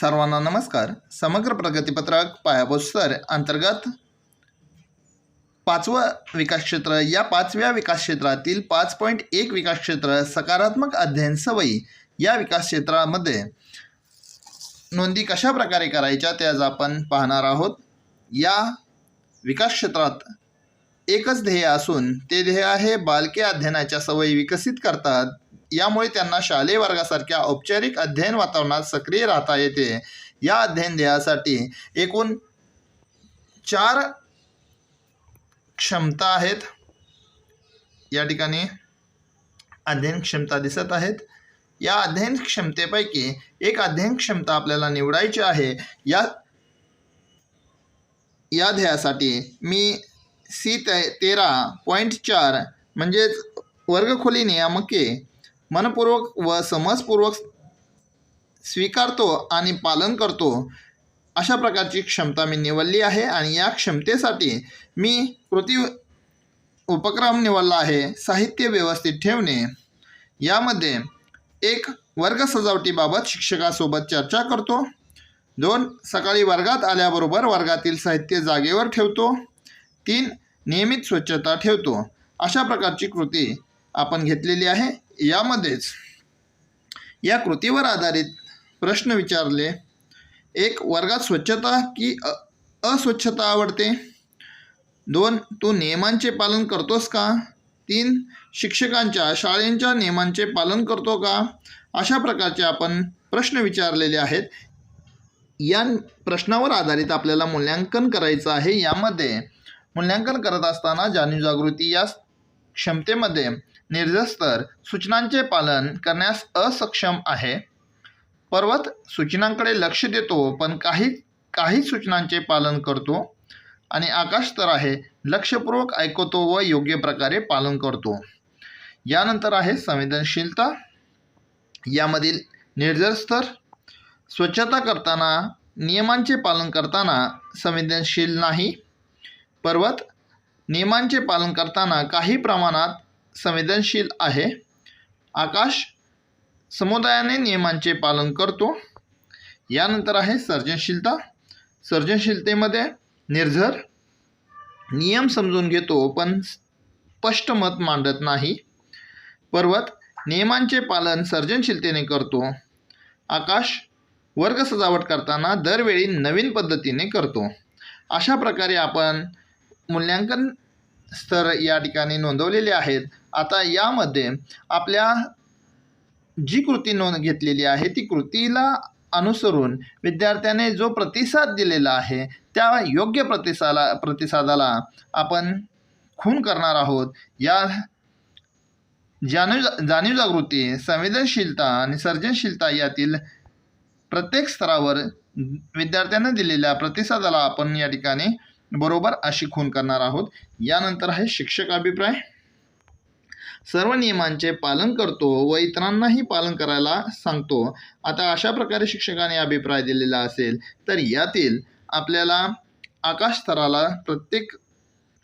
सर्वांना नमस्कार. समग्र प्रगतीपत्रक पायाभूत स्तर अंतर्गत पाचवं विकास क्षेत्र. या पाचव्या विकास क्षेत्रातील पाच पॉईंट एक विकास क्षेत्र सकारात्मक अध्ययन सवयी या विकास क्षेत्रामध्ये नोंदी कशा प्रकारे करायच्या ते आज आपण पाहणार आहोत. या विकास क्षेत्रात एकच ध्येय असून ते ध्येय आहे बालके अध्ययनाच्या सवयी विकसित करतात. यामुळे त्यांना शालेय वर्गासारख्या औपचारिक अध्ययन वातावरणात सक्रिय राहता येते. या अध्ययन ध्येयासाठी एकूण चार क्षमता आहेत. या ठिकाणी अध्ययन क्षमता दिसत आहेत. या अध्ययन क्षमतेपैकी एक अध्ययन क्षमता आपल्याला निवडायची आहे. या या ध्येयासाठी मी सी ते तेरा पॉईंट चार म्हणजेच वर्गखोली नियामके मनपूर्वक व समजपूर्वक स्वीकारतो आणि पालन करतो अशा प्रकारची क्षमता मी निवडली आहे आणि या क्षमतेसाठी मी कृती उपक्रम निवडला आहे साहित्य व्यवस्थित ठेवणे. यामध्ये एक वर्ग सजावटीबाबत शिक्षकासोबत चर्चा करतो. दोन सकाळी वर्गात आल्याबरोबर वर्गातील साहित्य जागेवर ठेवतो. तीन नियमित स्वच्छता ठेवतो. अशा प्रकारची कृती आपण घेतलेली आहे. यामध्येच या कृतीवर आधारित प्रश्न विचारले. एक वर्गात स्वच्छता की अ अस्वच्छता आवडते? दोन तू नियमांचे पालन करतोस का? तीन शिक्षकांच्या शाळेंच्या नियमांचे पालन करतो का? अशा प्रकारचे आपण प्रश्न विचारलेले आहेत. या प्रश्नावर आधारित आपल्याला मूल्यांकन करायचं आहे. यामध्ये मूल्यांकन करत असताना जाणीव जागृती या क्षमतेमध्ये निर्जस्तर सूचनांचे पालन करण्यास असक्षम आहे. पर्वत सूचनांकडे लक्ष देतो पण काही काही सूचनांचे पालन करतो आणि आकाश तर आहे लक्षपूर्वक ऐकतो व योग्य प्रकारे पालन करतो. यानंतर आहे संवेदनशीलता. यामधील निर्जर स्तर स्वच्छता करताना नियमांचे पालन करताना संवेदनशील नाही. पर्वत नियमांचे पालन करताना काही प्रमाणात संवेदनशील आहे. आकाश समुदायाने नियमांचे पालन करतो. यानंतर आहे सर्जनशीलता. सर्जनशीलतेमध्ये निर्झर नियम समजून घेतो पण स्पष्ट मत मांडत नाही. पर्वत नियमांचे पालन सर्जनशीलतेने करतो. आकाश वर्ग सजावट करताना दरवेळी नवीन पद्धतीने करतो. अशा प्रकारे आपण मूल्यांकन स्तर या ठिकाणी नोंदवलेले आहेत. आता यामध्ये आपल्या जी कृती नोंद घेतलेली आहे ती कृतीला अनुसरून विद्यार्थ्याने जो प्रतिसाद दिलेला आहे त्या योग्य प्रतिसाला प्रतिसादाला आपण खून करणार आहोत. या जाणीव जाणीव जागृती संवेदनशीलता आणि सर्जनशीलता यातील प्रत्येक स्तरावर विद्यार्थ्यांना दिलेल्या प्रतिसादाला आपण या ठिकाणी बरोबर अशी खून करणार आहोत. यानंतर आहे शिक्षक अभिप्राय. सर्व नियमांचे पालन करतो व इतरांनाही पालन करायला सांगतो. आता अशा प्रकारे शिक्षकाने अभिप्राय दिलेला असेल तर यातील आपल्याला आकाश स्तराला प्रत्येक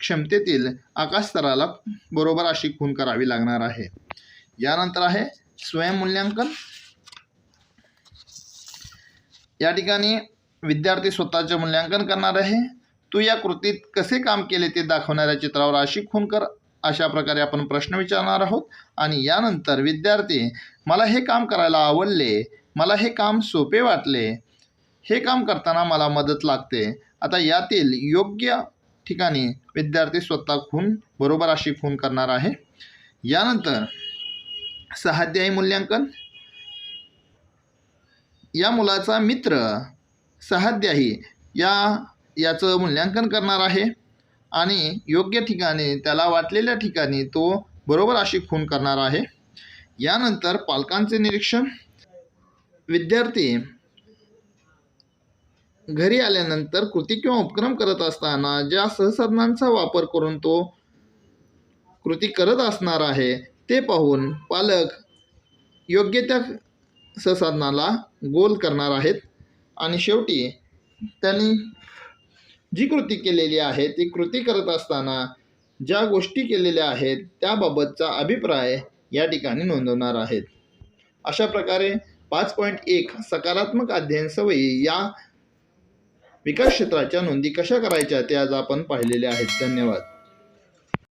क्षमतेतील आकाश स्तराला बरोबर अशी खून करावी लागणार आहे. यानंतर आहे स्वयंमूल्यांकन या ठिकाणी विद्यार्थी स्वतःचे मूल्यांकन करणार आहे. तू या कृतीत कसे काम केले ते दाखवणाऱ्या चित्रावर अशी खून कर अशा प्रकारे आपण प्रश्न विचारणार आहोत. आणि यानंतर विद्यार्थी मला हे काम करायला आवडले. मला हे काम सोपे वाटले. हे काम करताना मला मदत लागते. आता यातील योग्य ठिकाणी विद्यार्थी स्वतः खून बरोबर अशी खून करणार आहे. यानंतर सहाध्यायी मूल्यांकन. या मुलाचा मित्र सहाध्यायी या याचं मूल्यांकन करणार आहे. आणि योग्य ठिकाणी त्याला वाटलेल्या ठिकाणी तो बरोबर अशी खून करणार आहे. यानंतर पालकांचे निरीक्षण. विद्यार्थी घरी आल्यानंतर कृती किंवा उपक्रम करत असताना ज्या सहसाधनांचा वापर करून तो कृती करत असणार आहे ते पाहून पालक योग्य त्या सहसाधनाला गोल करणार आहेत. आणि शेवटी त्यांनी जी कृती केलेली आहे ती कृती करत असताना ज्या गोष्टी केलेल्या आहेत त्याबाबतचा अभिप्राय या ठिकाणी नोंदवणार आहेत. अशा प्रकारे पाच पॉईंट एक सकारात्मक अध्ययन सवयी या विकास क्षेत्राच्या नोंदी कशा करायच्या ते आज आपण पाहिलेले आहेत. धन्यवाद.